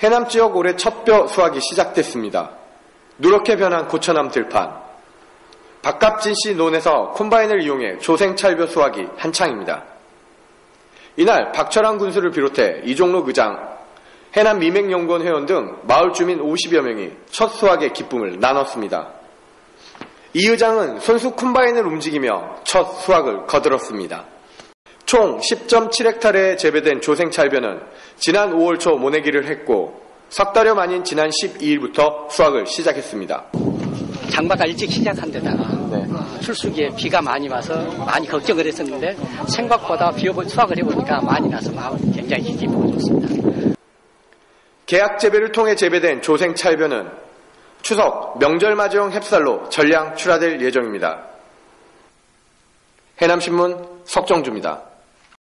해남 지역 올해 첫벼 수확이 시작됐습니다. 누렇게 변한 고천암 들판. 박갑진 씨 논에서 콤바인을 이용해 조생찰벼 수확이 한창입니다. 이날 박철환 군수를 비롯해 이종록 의장, 해남 미맹연구원 회원 등 마을 주민 50여 명이 첫 수확의 기쁨을 나눴습니다. 이 의장은 손수 콤바인을 움직이며 첫 수확을 거들었습니다. 총 10.7헥타르에 재배된 조생찰벼는 지난 5월 초 모내기를 했고 석 달여 만인 지난 12일부터 수확을 시작했습니다. 장마가 일찍 시작한 데다가 네. 출수기에 비가 많이 와서 많이 걱정을 했었는데 생각보다 비 오고 수확을 해보니까 많이 나서 마음은 굉장히 기쁘고 좋습니다. 계약 재배를 통해 재배된 조생찰벼는 추석 명절 맞이용 햅쌀로 전량 출하될 예정입니다. 해남신문 석정주입니다.